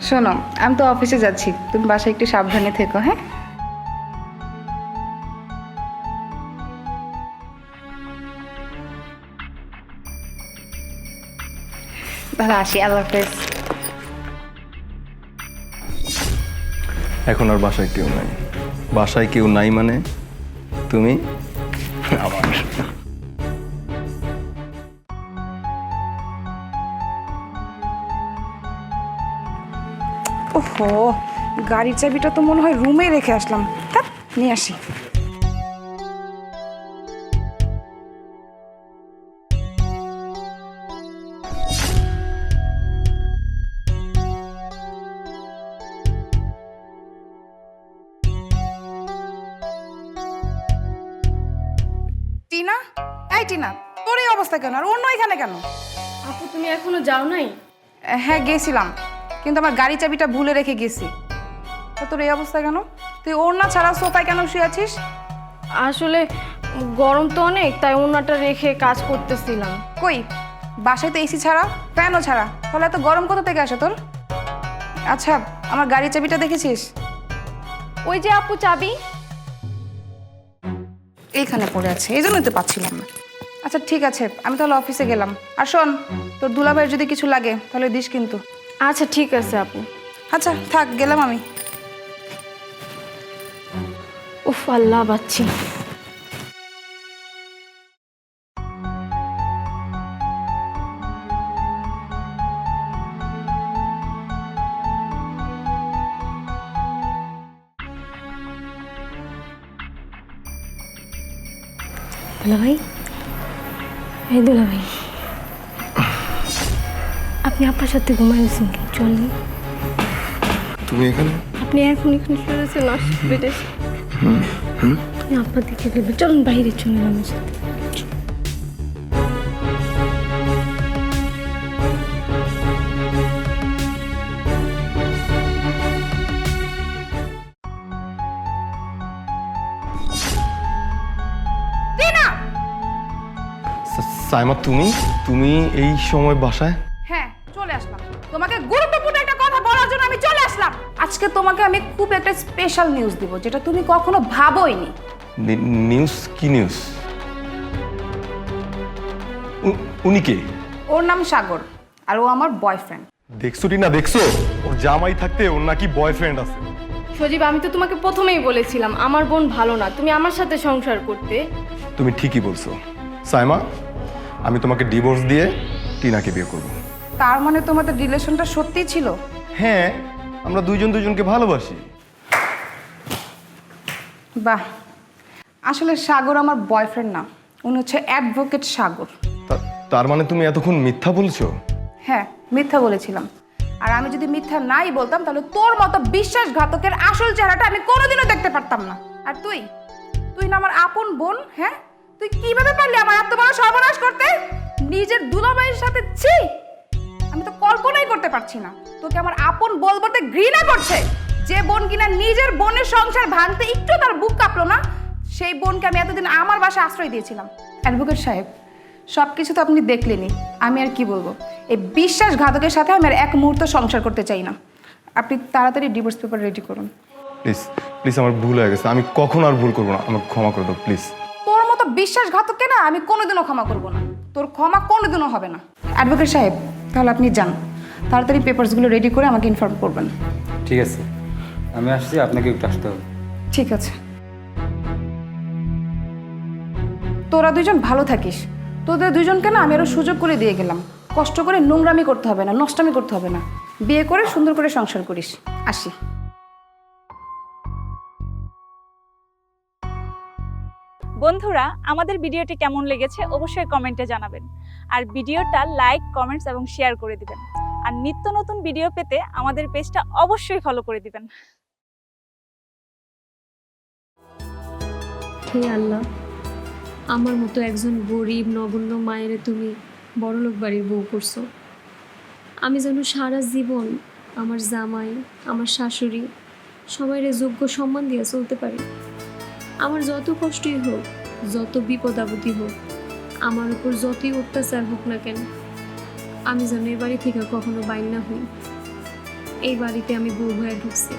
শোনো, আমি তো অফিসে যাচ্ছি, তুমি বাসায় একটু সাবধানে থেকো হ্যাঁ? তাহলে আসি, আল্লাহ হাফেজ। এখন আর বাসায় কেউ নাই। বাসায় কেউ নাই মানে তুমি আমার। ওহো গাড়ির চাবিটা তো মনে হয় রুমে রেখে আসলাম। তা নিয়ে আসি। টিনা? এই টিনা তোর এই অবস্থা কেন? আর অন্য এখানে কেন? আপু তুমি এখনও যাও নাই? হ্যাঁ গেছিলাম। কিন্তু আমার গাড়ি চাবিটা ভুলে রেখে গেছি। তা তোর এই অবস্থা কেন? তুই ওড়না ছাড়া সোফায় কেন শুয়ে আছিস? আসলে গরম তো অনেক তাই ওনাটা রেখে কাজ করতেছিলাম। কই? বাসায় তো এসি ছাড়া ফ্যানও ছাড়া। তাহলে এত গরম কোথা থেকে আসে তোর? আচ্ছা আমার গাড়ির চাবিটা দেখেছিস? ওই যে আপু চাবি। এইখানে পড়ে আছে এই জন্যই তো পাচ্ছিলাম না। আচ্ছা ঠিক আছে আমি তাহলে অফিসে গেলাম। আর শোন তোর দুলাভাইয়ের যদি কিছু লাগে তাহলে দিস কিন্তু। আচ্ছা ঠিক আছে আপু। আচ্ছা থাক গেলাম আমি। উফ আল্লাহ বাচ্চি। দুলা ভাই এই দুলা ভাই আপনি আপনার সাথে ঘুমাইছেন চলেন তুমি এখানে? আপনি এখন এখানে শুনেছেন হসপিটালে তুমি আপনার দিকে দেবে চলুন বাইরে চলুন আমার সাথে। সাইমা তুমি? তুমি এই সময় বাসায়? তোমাকে গুরুত্বপূর্ণ একটা কথা বলার জন্য আমি চলে আসলাম। আজকে তোমাকে আমি খুব একটা স্পেশাল নিউজ দিব যেটা তুমি কখনো ভাবোইনি। নি- নিউজ কি নিউজ উ- উনি কে? ওর নাম সাগর আর ও আমার বয়ফ্রেন্ড দেখছ না দেখছ? ওর জামাই থাকতে ওর নাকি বয়ফ্রেন্ড আছে। সজীব আমি তো তোমাকে প্রথমেই বলেছিলাম আমার বোন ভালো না তুমি আমার সাথে সংসার করতে। তুমি ঠিকই বলছো। সাইমা আমি তোমাকে ডিভোর্স দিয়ে টিনাকে বিয়ে করব। তার মানে তোমাদের রিলেশনটা সত্যিই ছিল? হ্যাঁ আমরা দুইজন দুইজনকে ভালোবাসি। বাহ। আসলে সাগর আমার বয়ফ্রেন্ড না উনি হচ্ছে অ্যাডভোকেট সাগর। তা- তার মানে তুমি এতক্ষণ মিথ্যা বলছো? হ্যাঁ মিথ্যা বলেছিলাম। আর আমি যদি মিথ্যা নাই বলতাম তাহলে তোর মতো বিশ্বাসঘাতকের আসল চেহারাটা আমি কোনোদিনও দেখতে পারতাম না। আর তুই? তুই না আমার আপন বোন হ্যাঁ? তুই কীভাবে পারলি আমার এত বড় সর্বনাশ করতে? নিজের দুলাভাইয়ের সাথে ছি! আমি তো কল্পনাই করতে পারছি না। তোকে আমার আপন বল বলতে ঘৃণা করছে। যে বোন কিনা নিজের বোনের সংসার ভাঙতে একটু তার বুক কাঁপলো না সেই বোনকে আমি এতদিন আমার বাসায় আশ্রয় দিয়েছিলাম। অ্যাডভোকেট সাহেব সব কিছু তো আপনি দেখলেনই। আমি আর কি বলব? এই বিশ্বাসঘাতকের সাথে আমি আর এক মুহূর্ত সংসার করতে চাই না। আপনি তাড়াতাড়ি ডিভোর্স পেপার রেডি করুন। প্লিজ প্লিজ আমার ভুল হয়ে গেছে। আমি কখন আর ভুল করব না। আমাকে ক্ষমা করে দাও প্লিজ। তোর মতো বিশ্বাসঘাতককে না আমি কোনোদিনও ক্ষমা করব না। তোর ক্ষমা কোনোদিনও হবে না। অ্যাডভোকেট সাহেব তাহলে আপনি যান। তাড়াতাড়ি পেপারসগুলো রেডি করে আমাকে ইনফর্ম করবেন। ঠিক আছে। আমি আসছি আপনাকে একটু আসতে হবে। ঠিক আছে। তোরা দুজন ভালো থাকিস। তোদের দুজনকে না আমি আরও সুযোগ করে দিয়ে গেলাম। কষ্ট করে নোংরামি করতে হবে না নষ্টামি করতে হবে না। বিয়ে করে সুন্দর করে সংসার করিস। আসি। বন্ধুরা, আমাদের ভিডিওটি কেমন লেগেছে অবশ্যই কমেন্টে জানাবেন। আর ভিডিওটা লাইক, কমেন্টস এবং শেয়ার করে দিবেন। আর নিত্য নতুন ভিডিও পেতে আমাদের পেজটা অবশ্যই ফলো করে দিবেন। হে আল্লাহ, আমার মতো একজন গরিব, নগণ্য মায়ের তুমি বড়লোক বাড়ির বউ করছ। আমি যেন সারা জীবন আমার জামাই, আমার শাশুড়ি সবাইরে যোগ্য সম্মান দিয়ে চলতে পারি। আমার যত কষ্টই হোক, যত বিপদ আপত্তি হোক, আমার উপর যতই অত্যাচার হোক না কেন, আমি যেন এ বাড়ি থেকে কখনো বাইর না হই। এই বাড়িতে আমি বউ হয়ে ঢুকছি।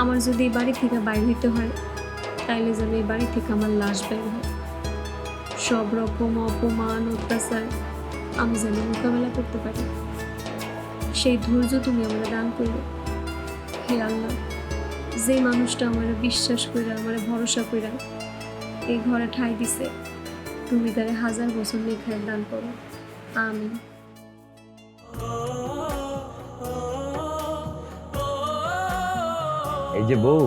আমার যদি এই বাড়ি থেকে বাইর হইতে হয়, তাইলে যেন এই বাড়ি থেকে আমার লাশ বের হয়। সব রকম অপমান, অত্যাচার আমি যেন মোকাবেলা করতে পারি। সেই ধৈর্য তুমি আমার দান করবে হে আল্লাহ। যে মানুষটা আমার বিশ্বাস করে আমার ভরসা করে এই ঘরে ঠাই দিছে তুমি তারে হাজার বছর নেখায় দান করো। আমিন। এই যে বউ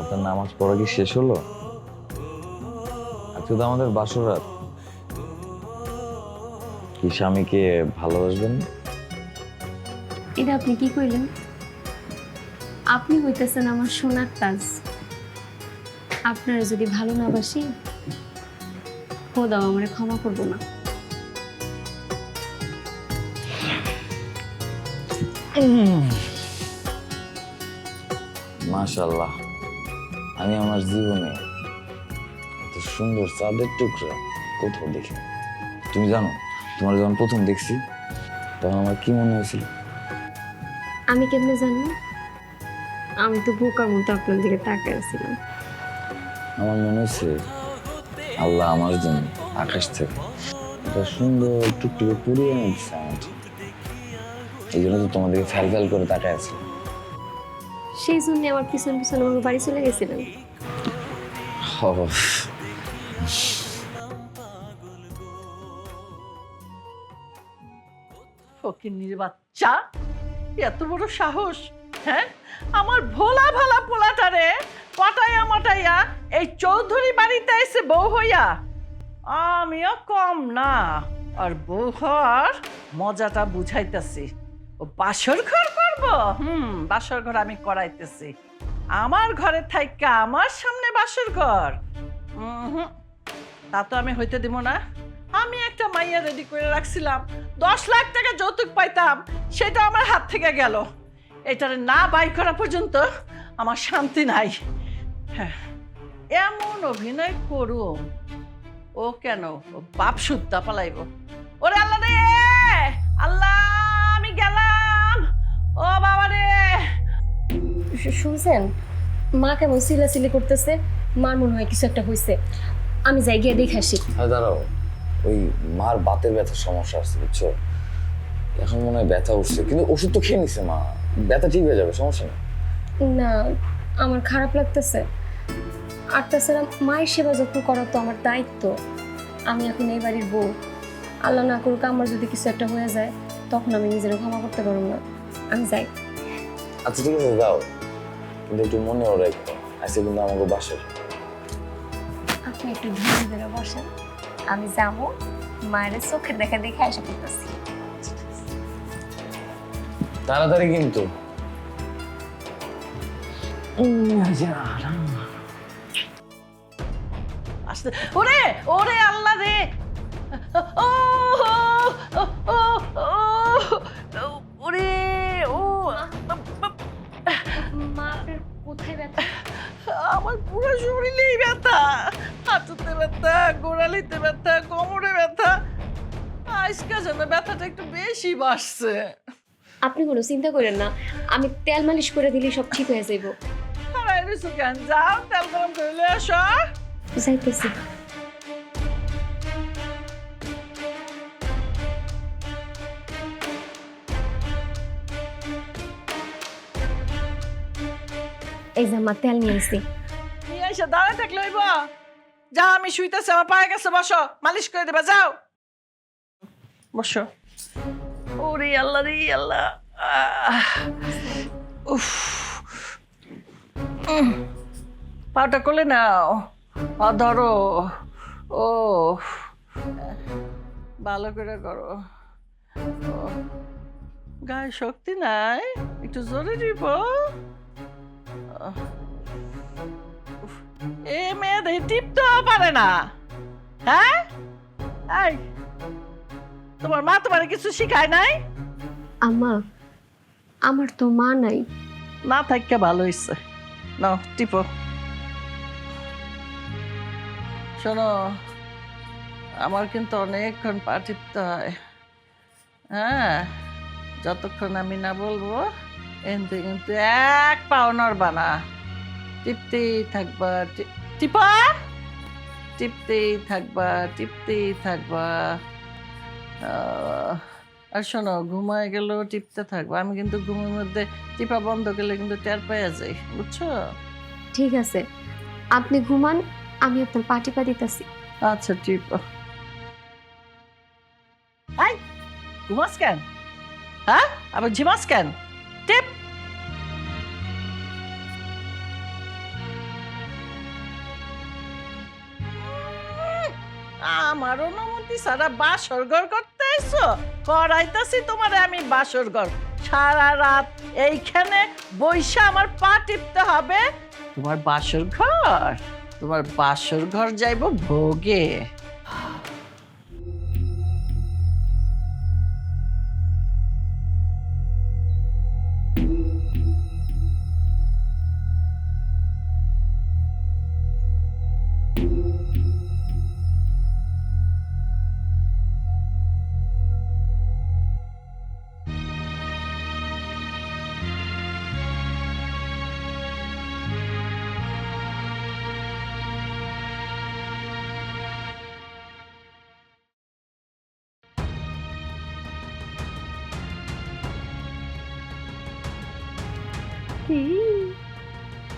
আপনার নামাজ পড়া কি শেষ হলো? আজকে তো আমাদের বাসরাত কি স্বামীকে ভালোবাসবেন? এটা আপনি কি কইলেন? আপনি হইতেছেন আমার সোনার তাজ। আপনারা যদি ভালো না বাসি খোদাও আমার ক্ষমা করব না। মাশাল্লাহ আমি আমার জীবনে এত সুন্দর চাঁদের টুকরা কোথাও দেখি তুমি জানো তোমার যখন প্রথম দেখছি তখন আমার কি মনে হয়েছিল? আমি কেমনে জানি আমি তো বোকার মতো আপনার দিকে তাকিয়ে আছিলাম। আমার মনে হচ্ছে আল্লাহ আমার জন্য আকাশ থেকে একটা সুন্দর টুকটুকে পুরিয়ে এনে দিচ্ছে আমার জন্য। এই জন্য তো তোমাদেরকে ফ্যাল ফ্যাল করে তাকায় আছে। সেই জন্য আমার পিছন পিছন আমার বাড়ি চলে গেছিলেন। ফকিন্নির বাচ্চা এত বড় সাহস হ্যাঁ? আমার ভোলা ভালা পোলাটারে পটাইয়া মটাইয়া এই চৌধুরী বাড়িতে এসে বউ হইয়া। আমিও কম না, আর বউ হওয়ার মজাটা বুঝাইতেছি। ও বাসর ঘর করব? হুম, বাসর ঘর আমি করাইতেছি। আমার ঘরে থাইকা আমার সামনে বাসর ঘর। হুম, তা তো আমি হইতে দিব না। আমি একটা মাইয়া রেডি করে রাখছিলাম। দশ লাখ টাকা যৌতুক পাইতাম, সেটা আমার হাত থেকে গেল। এটারে না বাই করা পর্যন্ত আমার শান্তি নাই। হ্যাঁ এমন অভিনয় করুম ও কেন? ও বাপ সুদ্ধা পালাইব। ওরে আল্লাহ রে! আল্লাহ আমি গেলাম। ও বাবা রে! শুনছেন? মা কেমন সিলাসিলি করতেছে? মার মনে হয় কিছু একটা হয়েছে আমি যাই গিয়ে দেখে আসি। হ্যাঁ দাঁড়াও ওই মার বাতের ব্যথার সমস্যা আছে বুঝছ? এখন মনে হয় ব্যথা উঠছে কিন্তু ওষুধ তো খেয়ে নিছে মা। ব্যথা ঠিক হয়ে যাবে সমস্যা নেই। না আমার খারাপ লাগতেছে। আর তাছাড়া মায়ের সেবা যত্ন করা তো আমার দায়িত্ব। আমি এখন এই বাড়ির বউ। আল্লাহ না করুক আমার যদি কিছু একটা হয়ে যায় তখন আমি নিজেরও ক্ষমা করতে পারব না। আমি যাই। আচ্ছা ঠিক আছে যাও। কিন্তু একটু মনে ওরা একটু আজকে কিন্তু আমাকে বাসার আপনি একটু ধীরে ধীরে বসেন। আমি যাব মায়ের চোখের দেখা দেখে আসা করতেছি। তাড়াতাড়ি কিন্তু। ওরে ওরে আল্লাহ রে! ও ওরে, ও। ব্যথা আমার পুরো ব্যথা। ব্যথা, গোড়ালিতে ব্যথা, কোমরে ব্যথা। আজকে যেন ব্যথাটা একটু বেশি বাড়ছে। আপনি কোনো চিন্তা করেন না আমি তেল মালিশ করে দিলে সব ঠিক হয়ে যাইব। যাও তেল গরম করে আসো। যাইতেছি। এই যে আমার তেল নিয়ে এসছি নিয়ে এসে দাঁড়ায় থাকলে হইব। যাও আমি শুইতেছি আমার পায়ে গেছে বসো। মালিশ করে দেবা যাও। বসো। ওরে আল্লাহ রে, আল্লাহ। উফ। পাটা কোলে নাও। পা ধরো। ও ভালো করে করো। গায়ে শক্তি নাই? একটু জোরে দিব? এ মেয়েদের টিপতেও পারে না। হ্যাঁ? এই। তোমার মা তোমার কিছু শিখায় নাই? আম্মা আমার তো মা নাই। না থাকতে ভালো হইছে। নাও টিপো। শোনো আমার কিন্তু অনেকক্ষণ পা টিপতে হয়। হ্যাঁ যতক্ষণ আমি না বলব এনতে কিন্তু এক পাও নড়বা না। টিপতেই থাকবা টিপা? টিপতেই থাকবা টিপতেই থাকবা। আর শোনো ঘুমায় গেলেও টিপতে থাকব। আমি কিন্তু ঘুমের মধ্যে টিপা বন্ধ করলে কিন্তু টের পেয়ে যাই বুঝছ? ঠিক আছে। আপনি ঘুমান আমি আপনার পাটি পা দিতেছি। আচ্ছা টিপা। আই ঘুমাস কেন? হ্যাঁ? আবার ঝিমাস কেন? টিপ! আমার অনুমতি সারা বাসর ঘর করতে এসো করাইতাছি তোমারে আমি বাসর ঘর। সারা রাত এইখানে বৈশা আমার পা টিপতে হবে। তোমার বাসর ঘর? তোমার বাসর ঘর যাইব ভোগে।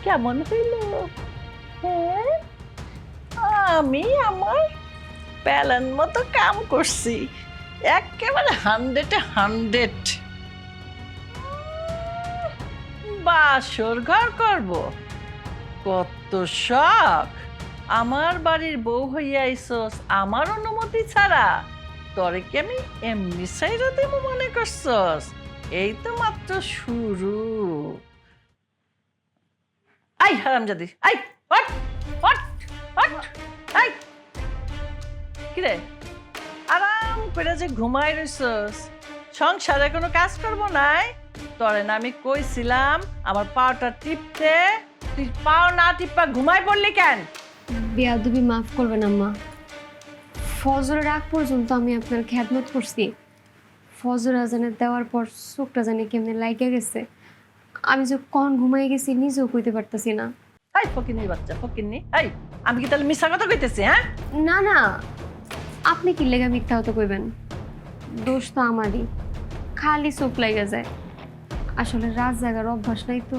কেমন হইল? হ্যাঁ আমি আমার প্যালান মতো কাম করছি। একেবারে হান্ড্রেডে হান্ড্রেড। বাসর ঘর করব। কত শখ। আমার বাড়ির বউ হইয়া আইসস, আমার অনুমতি ছাড়া। তরে কি আমি এমনি সাইরা দেবো মনে করছস? এই তো মাত্র শুরু। আই হারামজাদি আই হট হট হট আই। কিরে আরাম করে যে ঘুমাই রইছস। সংসারে কোনো কাজ করব নাই? তরে না আমি কইছিলাম, আমার পাওটা টিপতে। তুই পাও না টিপা, ঘুমাই পড়লি কেন? বেয়াদবি মাফ করবেন আম্মা। ফজরের আগ পর্যন্ত আমি আপনার খ্যাতমত করছি। ফজর আজানে দেওয়ার পর চোখটা জানি কেমনে লাইগে গেছে। আমি যে কখন ঘুমাই গেছি নিজেও কইতে পারতাছি না। আই ফকিনি বাচ্চা ফকিনি আই আমি কি তাহলে মিশা কথা কইতেছি হ্যাঁ? না না আপনি কি লেগা মিথ্যা হতে কইবেন? দোষ তো আমারই খালি চোখ লাগা যায়। আসলে রাত জাগার অভ্যাস নাই তো।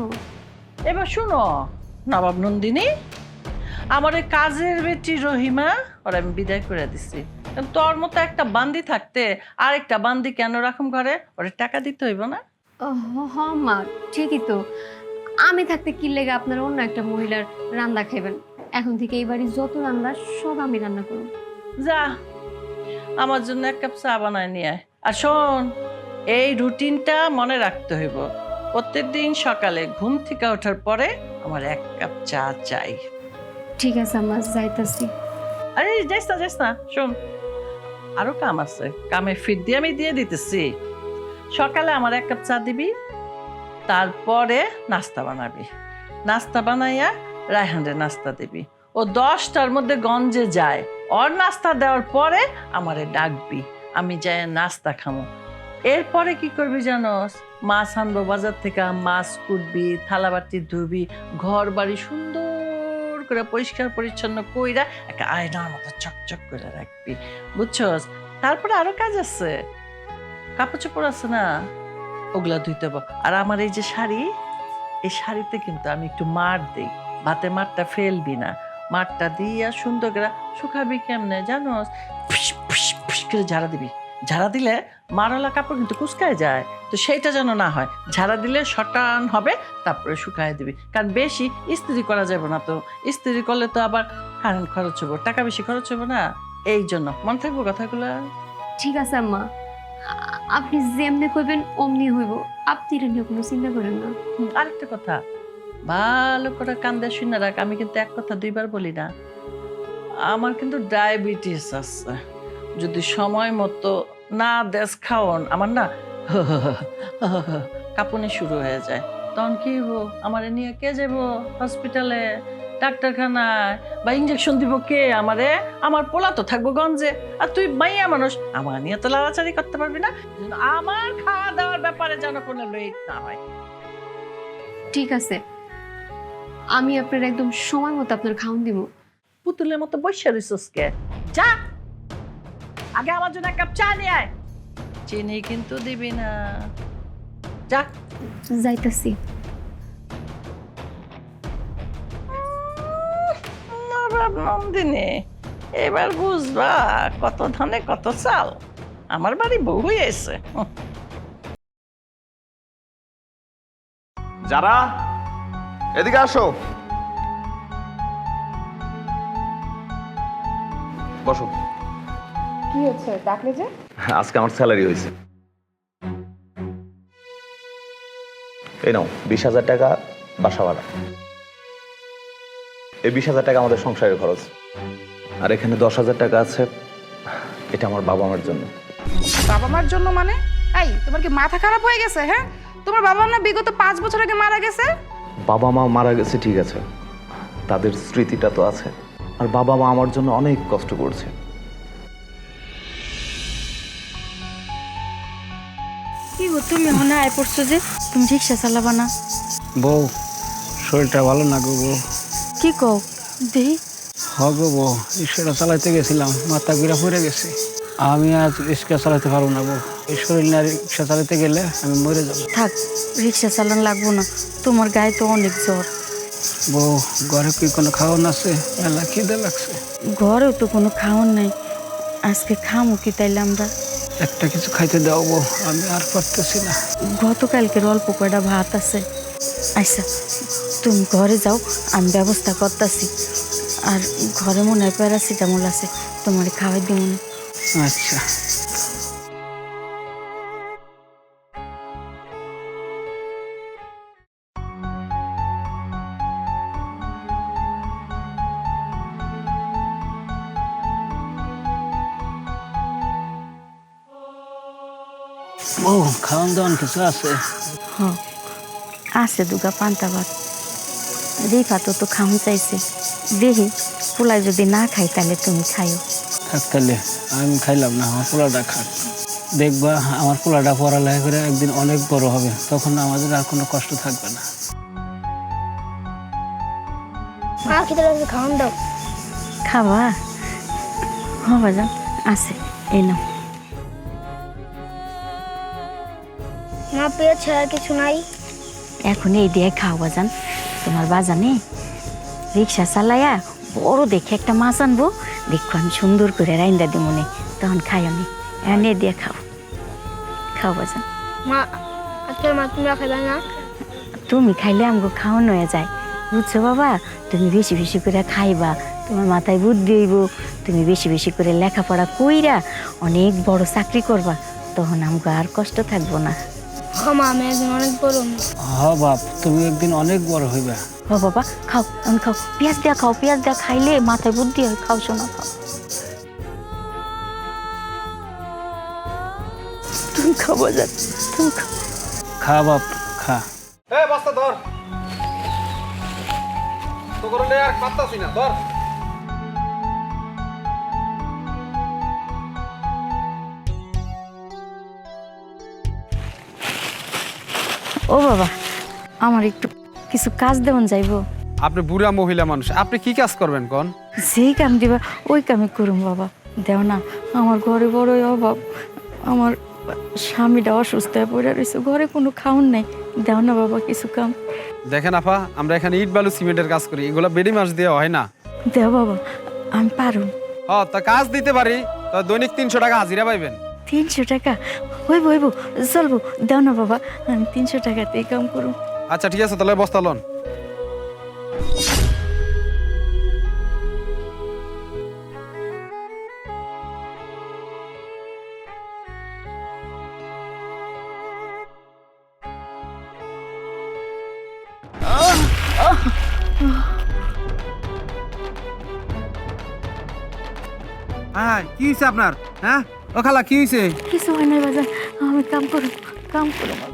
এবার শুনো নবাব নন্দিনী আমার ওই কাজের বেটি রহিমা ওরা আমি বিদায় করে দিছি। তোর মতো একটা বান্দি থাকতে আরেকটা বান্দি কেন রাখুম ঘরে? ওরে টাকা দিতে হইব না? হ- হ মা ঠিকই তো। আমি থাকতে কি লেগে আপনার অন্য একটা মহিলার রান্না খাইবেন? এখন থেকে এই বাড়ির যত রান্না সব আমি রান্না করব। যা আমার জন্য এক কাপ চা বানায় নিয়ে আয়। আর শোন এই রুটিনটা মনে রাখতে হইব। প্রত্যেক দিন সকালে ঘুম থেকে ওঠার পরে আমার এক কাপ চা চাই। ঠিক আছে আমার যাইতাছি। আরে যাইস না যাইস না শোন। আরও কাম আছে কামে ফিট দিয়ে আমি দিয়ে দিতেছি। সকালে আমার এক কাপ চা দিবি, তারপরে নাস্তা বানাবি। নাস্তা বানাইয়া রায়হানরে নাস্তা দিবি। ও দশটার মধ্যে গঞ্জে যায়। ওর নাস্তা দেওয়ার পরে আমারে ডাকবি, আমি যাই নাস্তা খামো। এরপরে কি করবি জানোস? মাছ আনব বাজার থেকে, মাছ কুটবি, থালাবাটি ধুবি ঘর বাড়ি সুন্দর করে পরিষ্কার পরিচ্ছন্ন কইরা একটা আয়নার মতো চকচক করে রাখবি। বুঝছস? তারপরে আরও কাজ আছে। কাপড় চোপড় আছে না? ওগুলা ধুইতে হবে। আর আমার এই যে শাড়ি, এই শাড়িতে কিন্তু আমি একটু মার দিই। ভাতে মারটা ফেলবি না। মারটা দিয়া সুন্দর করে শুকাবি কেমনে ফুস করে ঝাড়া দিবি। ঝাড়া দিলে মারলা কাপড় কিন্তু কুচকায় যায়। তো সেইটা যেন না হয়। ঝাড়া দিলে শটান হবে, তারপরে শুকায় দিবি। কারণ বেশি ইস্ত্রি করা যাবে না তো। ইস্ত্রি করলে তো আবার কারেন্ট খরচ হব। টাকা বেশি খরচ হব না। এই জন্য। মনে থাকব কথাগুলো? ঠিক আছে, আম্মা। আপনি যেমনি কইবেন, অমনি হইব। আপনি এটা নিয়ে কোনো চিন্তা করেন না। আরেকটা কথা, ভালো করে কান্দে শুনে রাখ, আমি কিন্তু এক কথা দুইবার বলি না। আমার কিন্তু ডায়াবেটিস আছে। যদি সময় মতো না দেশ খাওন, আমার না কাঁপুনি শুরু হয়ে যায়। তখন কি হব আমার নিয়ে কে যাব হসপিটালে ডাক্তারখানায় বা ইঞ্জেকশন দিব কে আমারে? আমার পোলা তো থাকব গঞ্জে। আর তুই মাইয়া মানুষ আমার নিয়ে তো লাড়াচাড়ি করতে পারবি না। আমার খাওয়া দাওয়ার ব্যাপারে যেন কোনো লেট না হয়। ঠিক আছে। আমি আপনার একদম সময় মতো আপনার খাওন দিব। পুতুলের মতো বসে রইছস কে? যা! আগে আমার জন্য এক কাপ চা নিয়ে আয়। চিনি কিন্তু দিবি না। যা। যাইতাছি। নবাব নন্দিনী এবার বুঝবা কত ধানে কত চাল। আমার বাড়ি বউ হয়েছে যারা এদিকে আসো। বসো। কি হচ্ছে? ডাকলে যে? আজকে আমার স্যালারি হয়েছে। এই নাও বিশ হাজার টাকা বাসা ভাড়া এই বিশ হাজার টাকা আমাদের সংসারের খরচ। আর এখানে দশ হাজার টাকা আছে এটা আমার বাবা মার জন্য। বাবা মার জন্য মানে? এই তোমার কি মাথা খারাপ হয়ে গেছে হ্যাঁ? তোমার বাবা না বিগত পাঁচ বছর আগে মারা গেছে? বাবা মা মারা গেছে ঠিক আছে। তাদের স্মৃতিটা তো আছে। আর বাবা মা আমার জন্য অনেক কষ্ট করছে। কি গো তুমি মনে আয় পড়ছো যে তুমি রিক্সা চালাবা না। বউ শরীরটা ভালো না গো বউ। কি কও? দেহি হ গো রিক্সাটা চালাইতে গেছিলাম মাথা ঘুরে পড়ে গেছে। আমি আজ রিক্সা চালাতে পারব না বউ এই না রিক্সা চালাতে গেলে আমি মরে যাব। থাক রিক্সা চালান লাগবো না তোমার গায়ে তো অনেক জ্বর। বউ ঘরে কি কোনো খাওয়ান আছে? মেলা খিদে লাগছে। ঘরেও তো কোনো খাওয়ার নাই আজকে খামো কি তাইলে আমরা? একটা কিছু খাইতে দাও বউ আমি আর পারতেছি না। গতকালকের অল্প কয়টা ভাত আছে। আচ্ছা তুমি ঘরে যাও আমি ব্যবস্থা করতেছি। আর ঘরে মনে হয় প্যারাসিটামল আছে তোমার খাওয়াই দিব আচ্ছা। বউ খাওয়ান দাওয়ান কিছু আছে? হ আছে দুগা পান্তা ভাত। রেখা তো তো খাম চাইছে। দেখি পোলাই যদি না খাই তাহলে তুমি খাইও। থাক তাহলে আমি খাইলাম না আমার পোলাটা খাক। দেখবা আমার পোলাটা পড়ালেখা করে একদিন অনেক বড় হবে তখন আমাদের আর কোনো কষ্ট থাকবে না। খাওয়ান দাও। খাবা? হ বাজান আছে এই নাও। মা পেয়ে ছাড়া কিছু নাই। এখন এই দিয়ে খাওয়া বাজান। তোমার বাজানে? রিক্সা চালাইয়া বড় দেখে একটা মাছ আনব। দেখো আমি সুন্দর করে রাইন্দা দিব মনে তখন খাই আমি। এনে দিয়ে খাও। খাও বাজান। মা আজকে মা তুমি খাইবে না? তুমি খাইলে আমাকে খাওয়ানো হয়ে যায়। বুঝছ বাবা? তুমি বেশি বেশি করে খাইবা। তোমার মাথায় বুদ্ধি হইব। তুমি বেশি বেশি করে লেখাপড়া কইরা অনেক বড় চাকরি করবা। তখন আমাকে আর কষ্ট থাকব না। হ মা আমি একদিন অনেক বড় হ বাপ তুমি একদিন অনেক বড় হইবা। ও বাবা খাও আমি খাও। পেঁয়াজ দেওয়া খাও পেঁয়াজ দেওয়া খাইলে মাথায় বুদ্ধি হয় খাও শোনা খাও। তুমি খাও বাজার তুমি খাও। খা বাপ খা। এ বস্তা ধর। তো করে আর পাত্তাছি না ধর। ও বাবা আমার একটু কিছু কাজ দেওয়ান যাইবো। আপনি বুড়া মহিলা মানুষ আপনি কি কাজ করবেন কোন? যেই কাম দিবা ওই কামই করুম বাবা। দেও না আমার ঘরে বড়ই অভাব। আমার স্বামীটা অসুস্থ হয়ে পড়ে রয়েছে ঘরে কোনো খাওন নাই। দেও না বাবা কিছু কাম। দেখেন আপা আমরা এখানে ইট বালু সিমেন্টের কাজ করি এগুলো বেডি মাস দেওয়া হয় না। দেও বাবা আমি পারুম। হ তা কাজ দিতে পারি তা দৈনিক তিনশো টাকা হাজিরা পাইবেন। তিনশো টাকা। হইব হইব চলবো। দেও না বাবা আমি তিনশো টাকাতে কাম করুম আচ্ছা ঠিক আছে তাহলে বস্তা লন। হ্যাঁ কি হয়েছে আপনার? হ্যাঁ? ও খালা কি হয়েছে কিছু হয় নাই বাজার আমি কাম করুম কাম করুম